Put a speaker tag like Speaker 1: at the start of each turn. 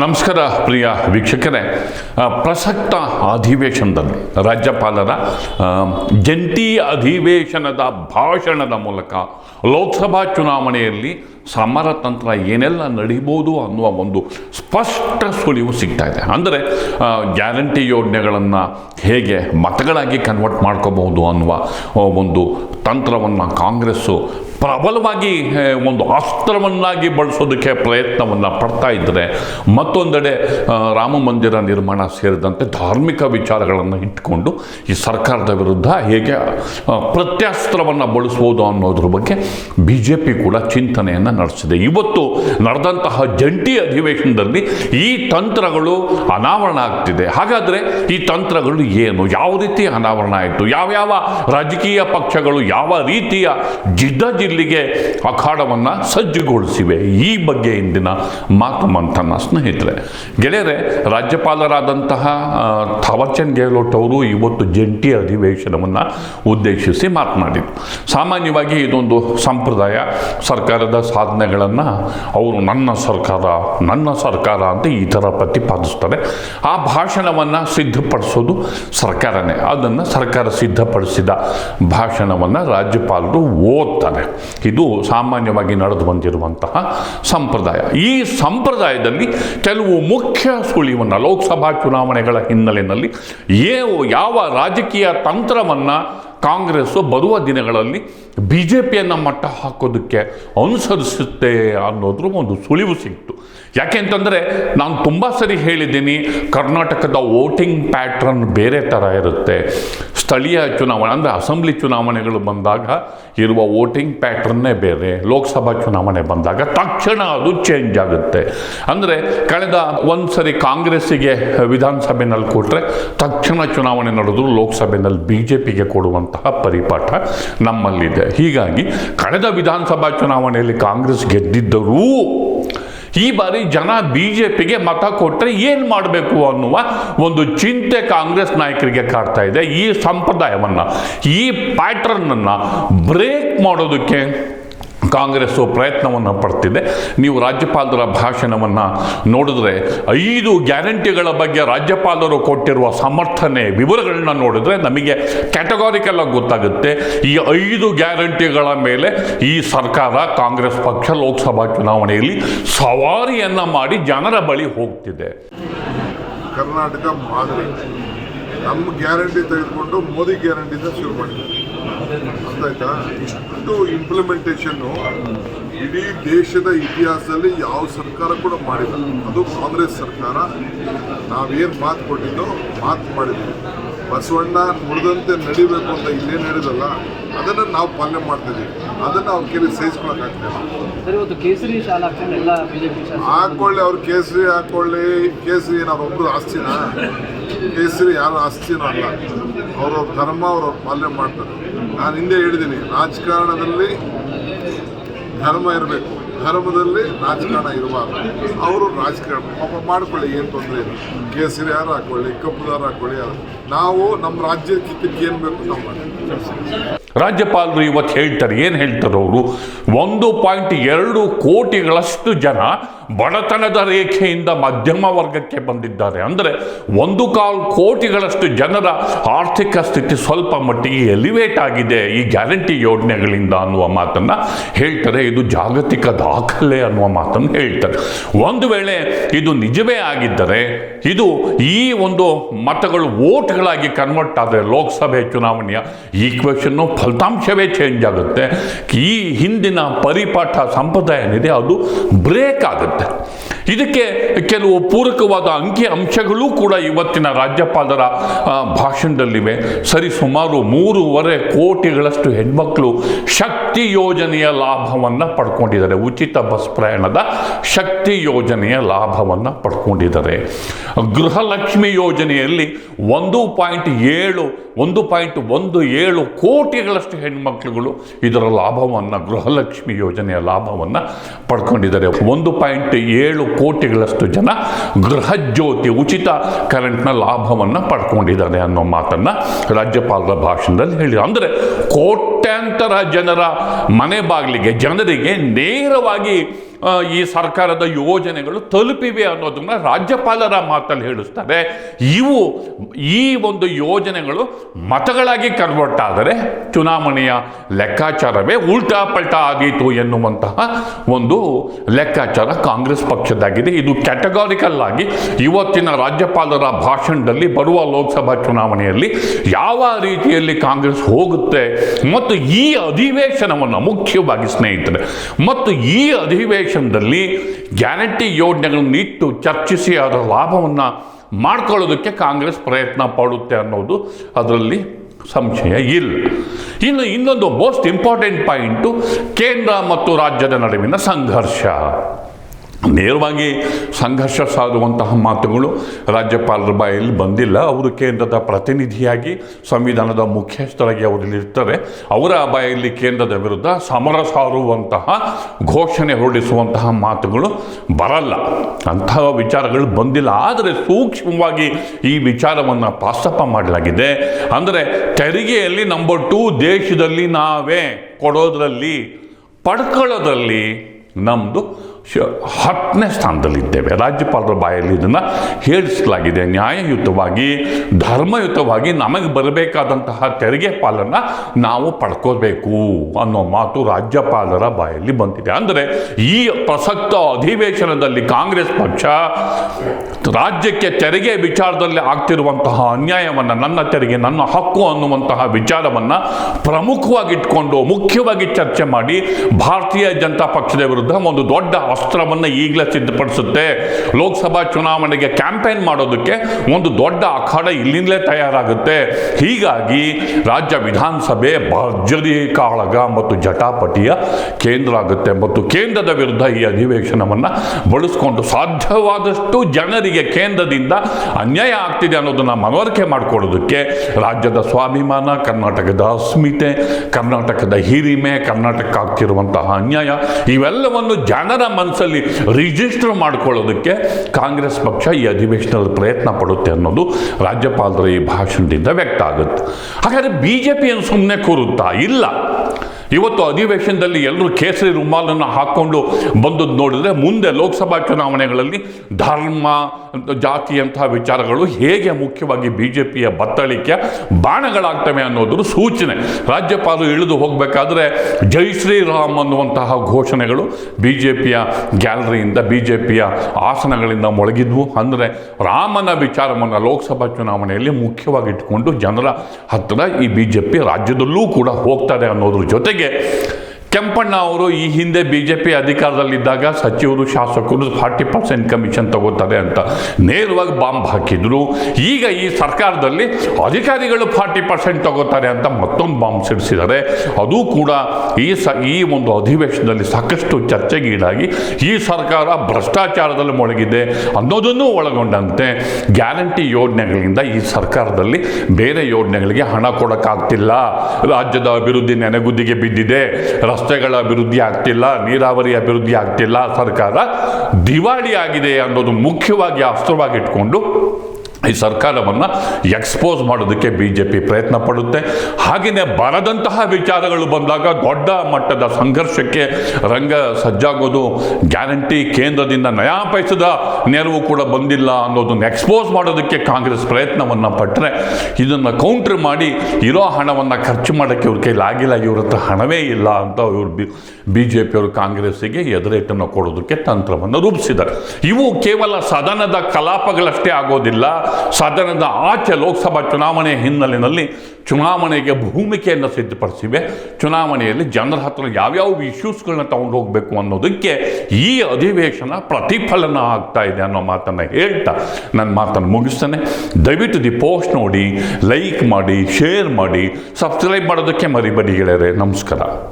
Speaker 1: ನಮಸ್ಕಾರ ಪ್ರಿಯ ವೀಕ್ಷಕರೇ. ಪ್ರಸಕ್ತ ಅಧಿವೇಶನದಲ್ಲಿ ರಾಜ್ಯಪಾಲರ ಜಂಟಿ ಅಧಿವೇಶನದ ಭಾಷಣದ ಮೂಲಕ ಲೋಕಸಭಾ ಚುನಾವಣೆಯಲ್ಲಿ ಸಮರ ತಂತ್ರ ಏನೆಲ್ಲ ನಡೀಬೋದು ಅನ್ನುವ ಒಂದು ಸ್ಪಷ್ಟ ಸುಳಿವು ಸಿಗ್ತಾ ಇದೆ. ಅಂದರೆ ಗ್ಯಾರಂಟಿ ಯೋಜನೆಗಳನ್ನು ಹೇಗೆ ಮತಗಳಾಗಿ ಕನ್ವರ್ಟ್ ಮಾಡ್ಕೋಬಹುದು ಅನ್ನುವ ಒಂದು ತಂತ್ರವನ್ನು ಕಾಂಗ್ರೆಸ್ಸು ಪ್ರಬಲವಾಗಿ ಒಂದು ಅಸ್ತ್ರವನ್ನಾಗಿ ಬಳಸೋದಕ್ಕೆ ಪ್ರಯತ್ನವನ್ನು ಪಡ್ತಾ ಇದ್ದರೆ ಮತ್ತೊಂದೆಡೆ ರಾಮ ಮಂದಿರ ನಿರ್ಮಾಣ ಸೇರಿದಂತೆ ಧಾರ್ಮಿಕ ವಿಚಾರಗಳನ್ನು ಇಟ್ಟುಕೊಂಡು ಈ ಸರ್ಕಾರದ ವಿರುದ್ಧ ಹೇಗೆ ಪ್ರತ್ಯಾಸ್ತ್ರವನ್ನು ಬಳಸ್ಬೋದು ಅನ್ನೋದ್ರ ಬಗ್ಗೆ ಬಿ ಜೆ ಪಿ ಕೂಡ ಚಿಂತನೆಯನ್ನು ನಡೆಸಿದೆ. ಇವತ್ತು ನಡೆದಂತಹ ಜಂಟಿ ಅಧಿವೇಶನದಲ್ಲಿ ಈ ತಂತ್ರಗಳು ಅನಾವರಣ ಆಗ್ತಿದೆ. ಹಾಗಾದರೆ ಈ ತಂತ್ರಗಳು ಏನು? ಯಾವ ರೀತಿ ಅನಾವರಣ ಆಯಿತು? ಯಾವ್ಯಾವ ರಾಜಕೀಯ ಪಕ್ಷಗಳು ಯಾವ ರೀತಿಯ ಜಿದ್ದಿಲ್ಲಿಗೆ ಅಖಾಡವನ್ನು ಸಜ್ಜುಗೊಳಿಸಿವೆ. ಈ ಬಗ್ಗೆ ಇಂದಿನ ಮಾತು ಮಂಥನ ಸ್ನೇಹಿತರೆ. ಗೆಳೆಯರೆ, ರಾಜ್ಯಪಾಲರಾದಂತಹ ಥಾವರ್ಚಂದ್ ಗೆಹ್ಲೋಟ್ ಅವರು ಇವತ್ತು ಜಂಟಿ ಅಧಿವೇಶನವನ್ನು ಉದ್ದೇಶಿಸಿ ಮಾತನಾಡಿದರು. ಸಾಮಾನ್ಯವಾಗಿ ಇದೊಂದು ಸಂಪ್ರದಾಯ. ಸರ್ಕಾರದ ಸಾಧನೆಗಳನ್ನು ಅವರು ನನ್ನ ಸರ್ಕಾರ ನನ್ನ ಸರ್ಕಾರ ಅಂತ ಈ ಥರ ಪ್ರತಿಪಾದಿಸ್ತಾರೆ. ಆ ಭಾಷಣವನ್ನು ಸಿದ್ಧಪಡಿಸೋದು ಸರ್ಕಾರನೇ. ಅದನ್ನು ಸರ್ಕಾರ ಸಿದ್ಧಪಡಿಸಿದ ಭಾಷಣವನ್ನು ರಾಜ್ಯಪಾಲರು ಓದ್ತಾರೆ. ಇದು ಸಾಮಾನ್ಯವಾಗಿ ನಡೆದು ಬಂದಿರುವಂತಹ ಸಂಪ್ರದಾಯ. ಈ ಸಂಪ್ರದಾಯದಲ್ಲಿ ಕೆಲವು ಮುಖ್ಯ ಸುಳಿವನ್ನು ಲೋಕಸಭಾ ಚುನಾವಣೆಗಳ ಹಿನ್ನೆಲೆಯಲ್ಲಿ ಏ ಯಾವ ರಾಜಕೀಯ ತಂತ್ರವನ್ನು ಕಾಂಗ್ರೆಸ್ಸು ಬರುವ ದಿನಗಳಲ್ಲಿ ಬಿ ಜೆ ಪಿಯನ್ನು ಮಟ್ಟ ಹಾಕೋದಕ್ಕೆ ಅನುಸರಿಸುತ್ತೆ ಅನ್ನೋದ್ರ ಒಂದು ಸುಳಿವು ಸಿಕ್ತು. ಯಾಕೆಂತಂದರೆ ನಾನು ತುಂಬ ಸರಿ ಹೇಳಿದ್ದೀನಿ, ಕರ್ನಾಟಕದ ವೋಟಿಂಗ್ ಪ್ಯಾಟ್ರನ್ ಬೇರೆ ಥರ ಇರುತ್ತೆ. ಸ್ಥಳೀಯ ಚುನಾವಣೆ, ಅಂದರೆ ಅಸೆಂಬ್ಲಿ ಚುನಾವಣೆಗಳು ಬಂದಾಗ ಇರುವ ವೋಟಿಂಗ್ ಪ್ಯಾಟ್ರನ್ನೇ ಬೇರೆ, ಲೋಕಸಭಾ ಚುನಾವಣೆ ಬಂದಾಗ ತಕ್ಷಣ ಅದು ಚೇಂಜ್ ಆಗುತ್ತೆ. ಅಂದರೆ ಕಳೆದ ಒಂದು ಸರಿ ಕಾಂಗ್ರೆಸ್ಸಿಗೆ ವಿಧಾನಸಭೆನಲ್ಲಿ ಕೊಟ್ಟರೆ ತಕ್ಷಣ ಚುನಾವಣೆ ನಡೆದು ಲೋಕಸಭೆಯಲ್ಲಿ ಬಿ ಜೆ ಪಿಗೆ ಕೊಡುವಂತಹ ಪರಿಪಾಠ ನಮ್ಮಲ್ಲಿದೆ. ಹೀಗಾಗಿ ಕಳೆದ ವಿಧಾನಸಭಾ ಚುನಾವಣೆಯಲ್ಲಿ ಕಾಂಗ್ರೆಸ್ ಗೆದ್ದಿದ್ದರೂ ಈ ಬಾರಿ ಜನ ಬಿ ಜೆ ಪಿಗೆ ಮತ ಕೊಟ್ಟರೆ ಏನು ಮಾಡಬೇಕು ಅನ್ನುವ ಒಂದು ಚಿಂತೆ ಕಾಂಗ್ರೆಸ್ ನಾಯಕರಿಗೆ ಕಾಡ್ತಾ ಇದೆ. ಈ ಸಂಪ್ರದಾಯವನ್ನು, ಈ ಪ್ಯಾಟ್ರನ್ನನ್ನು ಬ್ರೇಕ್ ಮಾಡೋದಕ್ಕೆ ಕಾಂಗ್ರೆಸ್ಸು ಪ್ರಯತ್ನವನ್ನು ಪಡ್ತಿದೆ. ನೀವು ರಾಜ್ಯಪಾಲರ ಭಾಷಣವನ್ನು ನೋಡಿದ್ರೆ ಐದು ಗ್ಯಾರಂಟಿಗಳ ಬಗ್ಗೆ ರಾಜ್ಯಪಾಲರು ಕೊಟ್ಟಿರುವ ಸಮರ್ಥನೆ ವಿವರಗಳನ್ನ ನೋಡಿದ್ರೆ ನಮಗೆ ಕ್ಯಾಟಗಾರಿಕಲ್ ಆಗಿ ಗೊತ್ತಾಗುತ್ತೆ. ಈ ಐದು ಗ್ಯಾರಂಟಿಗಳ ಮೇಲೆ ಈ ಸರ್ಕಾರ ಕಾಂಗ್ರೆಸ್ ಪಕ್ಷ ಲೋಕಸಭಾ ಚುನಾವಣೆಯಲ್ಲಿ ಸವಾರಿಯನ್ನು ಮಾಡಿ ಜನರ ಬಳಿ ಹೋಗ್ತಿದೆ.
Speaker 2: ಕರ್ನಾಟಕ ಮಾದರಿ. ನಮ್ಮ ಗ್ಯಾರಂಟಿ ತೆಗೆದುಕೊಂಡು ಮೋದಿ ಗ್ಯಾರಂಟಿಯಿಂದ ಶುರು ಮಾಡಿದ್ದಾರೆ ಅರ್ಥ ಆಯ್ತಾ ಇಷ್ಟು ಇಂಪ್ಲಿಮೆಂಟೇಷನ್ನು ಇಡೀ ದೇಶದ ಇತಿಹಾಸದಲ್ಲಿ ಯಾವ ಸರ್ಕಾರ ಕೂಡ ಮಾಡಿಲ್ಲ. ಅದು ಕಾಂಗ್ರೆಸ್ ಸರ್ಕಾರ. ನಾವೇನು ಮಾತು ಕೊಟ್ಟಿದ್ದೋ ಮಾತು ಮಾಡಿದ್ವಿ. ಬಸವಣ್ಣ ನುಡಿದಂತೆ ನಡಿಬೇಕು ಅಂತ ಇಲ್ಲೇನು ಹೇಳಿದಲ್ಲ ಅದನ್ನು ನಾವು ಪಾಲನೆ ಮಾಡ್ತಿದ್ದೀವಿ ಅದನ್ನು ಅವ್ರ
Speaker 3: ಕೇಳಿ ಬಿಜೆಪಿ
Speaker 2: ಹಾಕೊಳ್ಳಿ ಅವ್ರು ಕೇಸರಿ ಹಾಕೊಳ್ಳಿ. ಕೇಸರಿ ಏನು ಒಬ್ರು ಆಸ್ತಿನ? ಕೇಸರಿ ಯಾರು ಆಸ್ತಿನ ಅಲ್ಲ. ಅವ್ರವ್ರ ಧರ್ಮ ಅವ್ರವ್ರ ಪಾಲನೆ ಮಾಡ್ತಾರೆ. ನಾನು ಹಿಂದೆ ಹೇಳಿದ್ದೀನಿ, ರಾಜಕಾರಣದಲ್ಲಿ ಧರ್ಮ ಇರಬೇಕು. ಧರ್ಮದಲ್ಲಿ ರಾಜಕಾರಣ ಇರಬಾರ್ದು. ಅವರು ರಾಜಕಾರಣ, ಪಾಪ ಮಾಡ್ಕೊಳ್ಳಿ, ಏನು ತೊಂದರೆ ಇಲ್ಲ. ಕೇಸರಿ ಯಾರು ಹಾಕೊಳ್ಳಿ, ಕಪ್ಪುದಾರ ಹಾಕೊಳ್ಳಿ ಯಾರು ನಾವು ನಮ್ಮ ರಾಜ್ಯ ಕಿತ್ತಕ್ಕೆ ಏನು ಬೇಕು ನಮ್ಮ
Speaker 1: ರಾಜ್ಯಪಾಲರು ಇವತ್ತು ಹೇಳ್ತಾರೆ, ಏನು ಹೇಳ್ತಾರೆ ಅವರು? ಒಂದು ಪಾಯಿಂಟ್ ಎರಡು ಕೋಟಿಗಳಷ್ಟು ಜನ ಬಡತನದ ರೇಖೆಯಿಂದ ಮಧ್ಯಮ ವರ್ಗಕ್ಕೆ ಬಂದಿದ್ದಾರೆ. ಅಂದರೆ ಒಂದು ಕಾಲು ಕೋಟಿಗಳಷ್ಟು ಜನರ ಆರ್ಥಿಕ ಸ್ಥಿತಿ ಸ್ವಲ್ಪ ಮಟ್ಟಿಗೆ ಎಲಿವೇಟ್ ಆಗಿದೆ. ಈ ಗ್ಯಾರಂಟಿ ಯೋಜನೆಗಳಿಂದ ಅನ್ನುವ ಮಾತನ್ನು ಹೇಳ್ತಾರೆ. ಇದು ಜಾಗತಿಕ ದಾಖಲೆ ಅನ್ನುವ ಮಾತನ್ನು ಹೇಳ್ತಾರೆ. ಒಂದು ವೇಳೆ ಇದು ನಿಜವೇ ಆಗಿದ್ದರೆ, ಇದು ಈ ಒಂದು ಮತಗಳು ವೋಟ್ಗಳಾಗಿ ಕನ್ವರ್ಟ್ ಆದರೆ ಲೋಕಸಭೆ ಚುನಾವಣೆಯ ಈಕ್ವೇಷನ್ನು ಫಲಿತಾಂಶವೇ ಚೇಂಜ್ ಆಗುತ್ತೆ. ಈ ಹಿಂದಿನ ಪರಿಪಾಠ ಸಂಪ್ರದಾಯ ಏನಿದೆ ಅದು ಬ್ರೇಕ್ ಆಗುತ್ತೆ. God. ಇದಕ್ಕೆ ಕೆಲವು ಪೂರಕವಾದ ಅಂಕಿ ಅಂಶಗಳು ಕೂಡ ಇವತ್ತಿನ ರಾಜ್ಯಪಾಲರ ಭಾಷಣದಲ್ಲಿವೆ. ಸರಿ, ಸುಮಾರು ಮೂರುವರೆ ಕೋಟಿಗಳಷ್ಟು ಹೆಣ್ಮಕ್ಳು ಶಕ್ತಿ ಯೋಜನೆಯ ಲಾಭವನ್ನು ಪಡ್ಕೊಂಡಿದ್ದಾರೆ. ಉಚಿತ ಬಸ್ ಪ್ರಯಾಣದ ಶಕ್ತಿ ಯೋಜನೆಯ ಲಾಭವನ್ನು ಪಡ್ಕೊಂಡಿದ್ದಾರೆ. ಗೃಹಲಕ್ಷ್ಮಿ ಯೋಜನೆಯಲ್ಲಿ ಒಂದು ಪಾಯಿಂಟ್ ಏಳು, ಒಂದು ಪಾಯಿಂಟ್ ಒಂದು ಏಳು ಕೋಟಿಗಳಷ್ಟು ಹೆಣ್ಮಕ್ಳುಗಳು ಇದರ ಲಾಭವನ್ನು, ಗೃಹಲಕ್ಷ್ಮಿ ಯೋಜನೆಯ ಲಾಭವನ್ನು ಪಡ್ಕೊಂಡಿದ್ದಾರೆ. ಒಂದು ಪಾಯಿಂಟ್ ಏಳು ಕೋಟಿಗಳಷ್ಟು ಜನ ಗೃಹಜ್ಯೋತಿ ಉಚಿತ ಕರೆಂಟ್ನ ಲಾಭವನ್ನು ಪಡ್ಕೊಂಡಿದ್ದಾರೆ ಅನ್ನೋ ಮಾತನ್ನು ರಾಜ್ಯಪಾಲರ ಭಾಷಣದಲ್ಲಿ ಹೇಳಿದರು. ಅಂದರೆ ಕೋಟ್ ಕೋಟ್ಯಾಂತರ ಜನರ ಮನೆ ಬಾಗಿಲಿಗೆ, ಜನರಿಗೆ ನೇರವಾಗಿ ಈ ಸರ್ಕಾರದ ಯೋಜನೆಗಳು ತಲುಪಿವೆ ಅನ್ನೋದನ್ನ ರಾಜ್ಯಪಾಲರ ಮಾತಲ್ಲಿ ಹೇಳಿಸ್ತಾರೆ ಇವು ಈ ಒಂದು ಯೋಜನೆಗಳು ಮತಗಳಾಗಿ ಕನ್ವರ್ಟ್ ಆದರೆ ಚುನಾವಣೆಯ ಲೆಕ್ಕಾಚಾರವೇ ಉಲ್ಟಾ ಪಲ್ಟಾ ಆದೀತು ಎನ್ನುವಂತಹ ಒಂದು ಲೆಕ್ಕಾಚಾರ ಕಾಂಗ್ರೆಸ್ ಪಕ್ಷದಾಗಿದೆ ಇದು ಕ್ಯಾಟಗಾರಿಕಲ್ ಆಗಿ ಇವತ್ತಿನ ರಾಜ್ಯಪಾಲರ ಭಾಷಣದಲ್ಲಿ ಬರುವ ಲೋಕಸಭಾ ಚುನಾವಣೆಯಲ್ಲಿ ಯಾವ ರೀತಿಯಲ್ಲಿ ಕಾಂಗ್ರೆಸ್ ಹೋಗುತ್ತೆ ಮತ್ತು ಈ ಅಧಿವೇಶನವನ್ನು ಮುಖ್ಯವಾಗಿ ಸ್ನೇಹಿತರೆ, ಮತ್ತು ಈ ಅಧಿವೇಶನದಲ್ಲಿ ಗ್ಯಾರಂಟಿ ಯೋಜನೆಗಳನ್ನು ಇಟ್ಟು ಚರ್ಚಿಸಿ ಅದರ ಲಾಭವನ್ನು ಮಾಡ್ಕೊಳ್ಳೋದಕ್ಕೆ ಕಾಂಗ್ರೆಸ್ ಪ್ರಯತ್ನ ಪಡುತ್ತೆ ಅನ್ನೋದು ಅದರಲ್ಲಿ ಸಂಶಯ ಇಲ್ಲ. ಇನ್ನು ಇನ್ನೊಂದು ಮೋಸ್ಟ್ ಇಂಪಾರ್ಟೆಂಟ್ ಪಾಯಿಂಟು ಕೇಂದ್ರ ಮತ್ತು ರಾಜ್ಯದ ನಡುವಿನ ಸಂಘರ್ಷ. ನೇರವಾಗಿ ಸಂಘರ್ಷ ಸಾರುವಂತಹ ಮಾತುಗಳು ರಾಜ್ಯಪಾಲರ ಬಾಯಲ್ಲಿ ಬಂದಿಲ್ಲ. ಅವರು ಕೇಂದ್ರದ ಪ್ರತಿನಿಧಿಯಾಗಿ ಸಂವಿಧಾನದ ಮುಖ್ಯಸ್ಥರಾಗಿ ಅವರು ಇರ್ತಾರೆ. ಅವರ ಬಾಯಲ್ಲಿ ಕೇಂದ್ರದ ವಿರುದ್ಧ ಸಮರ ಸಾರುವಂತಹ, ಘೋಷಣೆ ಹೊರಡಿಸುವಂತಹ ಮಾತುಗಳು ಬರಲ್ಲ. ಅಂತಹ ವಿಚಾರಗಳು ಬಂದಿಲ್ಲ. ಆದರೆ ಸೂಕ್ಷ್ಮವಾಗಿ ಈ ವಿಚಾರವನ್ನು ಪಾಸ್ತಪ ಮಾಡಲಾಗಿದೆ. ಅಂದರೆ ತೆರಿಗೆಯಲ್ಲಿ ನಂಬರ್ ಟೂ ದೇಶದಲ್ಲಿ ನಾವೇ ಕೊಡೋದ್ರಲ್ಲಿ, ಪಡ್ಕೊಳ್ಳೋದ್ರಲ್ಲಿ ನಮ್ಮದು ಹತ್ತನೇ ಸ್ಥಾನದಲ್ಲಿದ್ದೇವೆ. ರಾಜ್ಯಪಾಲರ ಬಾಯಲ್ಲಿ ಇದನ್ನು ಹೇಳಿಸಲಾಗಿದೆ. ನ್ಯಾಯಯುತವಾಗಿ, ಧರ್ಮಯುತವಾಗಿ ನಮಗೆ ಬರಬೇಕಾದಂತಹ ತೆರಿಗೆ ಪಾಲನ್ನು ನಾವು ಪಡ್ಕೋಬೇಕು ಅನ್ನೋ ಮಾತು ರಾಜ್ಯಪಾಲರ ಬಾಯಲ್ಲಿ ಬಂದಿದೆ. ಅಂದರೆ ಈ ಪ್ರಸಕ್ತ ಅಧಿವೇಶನದಲ್ಲಿ ಕಾಂಗ್ರೆಸ್ ಪಕ್ಷ ರಾಜ್ಯಕ್ಕೆ ತೆರಿಗೆ ವಿಚಾರದಲ್ಲಿ ಆಗ್ತಿರುವಂತಹ ಅನ್ಯಾಯವನ್ನು, ನನ್ನ ತೆರಿಗೆ, ನನ್ನ ಹಕ್ಕು ಅನ್ನುವಂತಹ ವಿಚಾರವನ್ನು ಪ್ರಮುಖವಾಗಿಟ್ಕೊಂಡು, ಮುಖ್ಯವಾಗಿ ಚರ್ಚೆ ಮಾಡಿ, ಭಾರತೀಯ ಜನತಾ ಪಕ್ಷದ ವಿರುದ್ಧ ಒಂದು ದೊಡ್ಡ ಅಸ್ತ್ರವನ್ನು ಈಗಲೇ ಸಿದ್ಧಪಡಿಸುತ್ತೆ. ಲೋಕಸಭಾ ಚುನಾವಣೆಗೆ ಕ್ಯಾಂಪೇನ್ ಮಾಡೋದಕ್ಕೆ ಒಂದು ದೊಡ್ಡ ಅಖಾಡ ಇಲ್ಲಿಂದಲೇ ತಯಾರಾಗುತ್ತೆ. ಹೀಗಾಗಿ ರಾಜ್ಯ ವಿಧಾನಸಭೆ ಭರ್ಜರಿ ಕಾಳಗ ಮತ್ತು ಜಟಾಪಟಿಯ ಕೇಂದ್ರ ಆಗುತ್ತೆ ಮತ್ತು ಕೇಂದ್ರದ ವಿರುದ್ಧ ಈ ಅಧಿವೇಶನವನ್ನು ಬಳಸ್ಕೊಂಡು ಸಾಧ್ಯವಾದಷ್ಟು ಜನರಿಗೆ ಕೇಂದ್ರದಿಂದ ಅನ್ಯಾಯ ಆಗ್ತಿದೆ ಅನ್ನೋದನ್ನು ಮನವರಿಕೆ ಮಾಡಿಕೊಡೋದಕ್ಕೆ ರಾಜ್ಯದ ಸ್ವಾಭಿಮಾನ, ಕರ್ನಾಟಕದ ಅಸ್ಮಿತೆ, ಕರ್ನಾಟಕದ ಹಿರಿಮೆ ಕರ್ನಾಟಕ ಆಗ್ತಿರುವಂತಹ ಅನ್ಯಾಯ, ಇವೆಲ್ಲವನ್ನು ಜನರ ಮನಸ್ಸಲ್ಲಿ ರಿಜಿಸ್ಟರ್ ಮಾಡ್ಕೊಳ್ಳೋದಕ್ಕೆ ಕಾಂಗ್ರೆಸ್ ಪಕ್ಷ ಈ ಅಧಿವೇಶನದಲ್ಲಿ ಪ್ರಯತ್ನ ಪಡುತ್ತೆ ಅನ್ನೋದು ರಾಜ್ಯಪಾಲರ ಈ ಭಾಷಣದಿಂದ ವ್ಯಕ್ತ ಆಗುತ್ತೆ. ಹಾಗಾದರೆ ಬಿ ಜೆ ಪಿಯನ್ನು ಸುಮ್ಮನೆ ಕೂರುತ್ತಾ? ಇಲ್ಲ. ಇವತ್ತು ಅಧಿವೇಶನದಲ್ಲಿ ಎಲ್ಲರೂ ಕೇಸರಿ ರುಮಾಲನ್ನು ಹಾಕ್ಕೊಂಡು ಬಂದದ್ದು ನೋಡಿದ್ರೆ ಮುಂದೆ ಲೋಕಸಭಾ ಚುನಾವಣೆಗಳಲ್ಲಿ ಧರ್ಮ ಜಾತಿಯಂತಹ ವಿಚಾರಗಳು ಹೇಗೆ ಮುಖ್ಯವಾಗಿ ಬಿ ಜೆ ಪಿಯ ಬತ್ತಳಿಕೆ ಬಾಣಗಳಾಗ್ತವೆ ಅನ್ನೋದ್ರ ಸೂಚನೆ. ರಾಜ್ಯಪಾಲರು ಇಳಿದು ಹೋಗಬೇಕಾದ್ರೆ ಜೈ ಶ್ರೀರಾಮ್ ಅನ್ನುವಂತಹ ಘೋಷಣೆಗಳು ಬಿ ಜೆ ಪಿಯ ಗ್ಯಾಲರಿಯಿಂದ ಬಿ ಜೆ ಪಿಯ ಆಸನಗಳಿಂದ ಮೊಳಗಿದ್ವು. ಅಂದರೆ ರಾಮನ ವಿಚಾರವನ್ನು ಲೋಕಸಭಾ ಚುನಾವಣೆಯಲ್ಲಿ ಮುಖ್ಯವಾಗಿ ಇಟ್ಕೊಂಡು ಜನರ ಹತ್ತಿರ ಈ ಬಿ ಜೆ ಪಿ ರಾಜ್ಯದಲ್ಲೂ ಕೂಡ ಹೋಗ್ತಾರೆ ಅನ್ನೋದ್ರ ಜೊತೆಗೆ Rodrigues. ಕೆಂಪಣ್ಣ ಅವರು ಈ ಹಿಂದೆ ಬಿ ಜೆ ಪಿ ಅಧಿಕಾರದಲ್ಲಿದ್ದಾಗ ಸಚಿವರು ಶಾಸಕರು ಫಾರ್ಟಿ ಪರ್ಸೆಂಟ್ ಕಮಿಷನ್ ತಗೋತಾರೆ ಅಂತ ನೇರವಾಗಿ ಬಾಂಬ್ ಹಾಕಿದ್ರು. ಈಗ ಈ ಸರ್ಕಾರದಲ್ಲಿ ಅಧಿಕಾರಿಗಳು ಫಾರ್ಟಿ ಪರ್ಸೆಂಟ್ ತಗೋತಾರೆ ಅಂತ ಮತ್ತೊಂದು ಬಾಂಬ್ ಸಿಡಿಸಿದ್ದಾರೆ. ಅದು ಕೂಡ ಈ ಸ, ಈ ಒಂದು ಅಧಿವೇಶನದಲ್ಲಿ ಸಾಕಷ್ಟು ಚರ್ಚೆಗೀಡಾಗಿ ಈ ಸರ್ಕಾರ ಭ್ರಷ್ಟಾಚಾರದಲ್ಲಿ ಮೊಳಗಿದೆ ಅನ್ನೋದನ್ನು ಒಳಗೊಂಡಂತೆ ಗ್ಯಾರಂಟಿ ಯೋಜನೆಗಳಿಂದ ಈ ಸರ್ಕಾರದಲ್ಲಿ ಬೇರೆ ಯೋಜನೆಗಳಿಗೆ ಹಣ ಕೊಡೋಕ್ಕಾಗ್ತಿಲ್ಲ. ರಾಜ್ಯದ ಅಭಿವೃದ್ಧಿ ನೆನೆಗುದ್ದಿಗೆ ಬಿದ್ದಿದೆ. ರಸ್ತೆಗಳ ಅಭಿವೃದ್ಧಿ ಆಗ್ತಿಲ್ಲ ನೀರಾವರಿ ಅಭಿವೃದ್ಧಿ ಆಗ್ತಿಲ್ಲ ಸರ್ಕಾರ ದಿವಾಳಿ ಆಗಿದೆ ಅನ್ನೋದು ಮುಖ್ಯವಾಗಿ ಅಸ್ತ್ರವಾಗಿ ಇಟ್ಕೊಂಡು ಈ ಸರ್ಕಾರವನ್ನು ಎಕ್ಸ್ಪೋಸ್ ಮಾಡೋದಕ್ಕೆ ಬಿ ಜೆ ಪಿ ಪ್ರಯತ್ನ ಪಡುತ್ತೆ. ಹಾಗೆಯೇ ಬರದಂತಹ ವಿಚಾರಗಳು ಬಂದಾಗ ದೊಡ್ಡ ಮಟ್ಟದ ಸಂಘರ್ಷಕ್ಕೆ ರಂಗ ಸಜ್ಜಾಗೋದು ಗ್ಯಾರಂಟಿ ಕೇಂದ್ರದಿಂದ ನಯಾ ಪೈಸದ ನೆರವು ಕೂಡ ಬಂದಿಲ್ಲ ಅನ್ನೋದನ್ನು ಎಕ್ಸ್ಪೋಸ್ ಮಾಡೋದಕ್ಕೆ ಕಾಂಗ್ರೆಸ್ ಪ್ರಯತ್ನವನ್ನು ಪಟ್ಟರೆ ಇದನ್ನು ಕೌಂಟ್ರ್ ಮಾಡಿ ಇರೋ ಹಣವನ್ನು ಖರ್ಚು ಮಾಡೋಕ್ಕೆ ಇವ್ರ ಕೈಲಿ ಆಗಿಲ್ಲ, ಇವ್ರ ಹತ್ರ ಹಣವೇ ಇಲ್ಲ ಅಂತ ಇವರು ಬಿ ಬಿ ಜೆ ಪಿಯವರು ಕಾಂಗ್ರೆಸ್ಸಿಗೆ ಎದುರೇಟನ್ನು ಕೊಡೋದಕ್ಕೆ ತಂತ್ರವನ್ನು ರೂಪಿಸಿದ್ದಾರೆ. ಇವು ಕೇವಲ ಸದನದ ಕಲಾಪಗಳಷ್ಟೇ ಆಗೋದಿಲ್ಲ ಸದನದ ಆಚೆ ಲೋಕಸಭಾ ಚುನಾವಣೆ ಹಿನ್ನೆಲೆಯಲ್ಲಿ ಚುನಾವಣೆಗೆ ಭೂಮಿಕೆಯನ್ನು ಸಿದ್ಧಪಡಿಸಿವೆ. ಚುನಾವಣೆಯಲ್ಲಿ ಜನರ ಹತ್ರ ಯಾವ್ಯಾವ ಇಶ್ಯೂಸ್ಗಳನ್ನ ತಗೊಂಡು ಹೋಗಬೇಕು ಅನ್ನೋದಕ್ಕೆ ಈ ಅಧಿವೇಶನ ಪ್ರತಿಫಲನ ಆಗ್ತಾ ಇದೆ ಅನ್ನೋ ಮಾತನ್ನು ಹೇಳ್ತಾ ನನ್ನ ಮಾತನ್ನು ಮುಗಿಸ್ತೇನೆ. ದಯವಿಟ್ಟು ದಿ ಪೋಸ್ಟ್ ನೋಡಿ, ಲೈಕ್ ಮಾಡಿ, ಶೇರ್ ಮಾಡಿ, ಸಬ್ಸ್ಕ್ರೈಬ್ ಮಾಡೋದಕ್ಕೆ ಮರಿಬೇಡಿ ಗೆಳೆಯರೆ. ನಮಸ್ಕಾರ.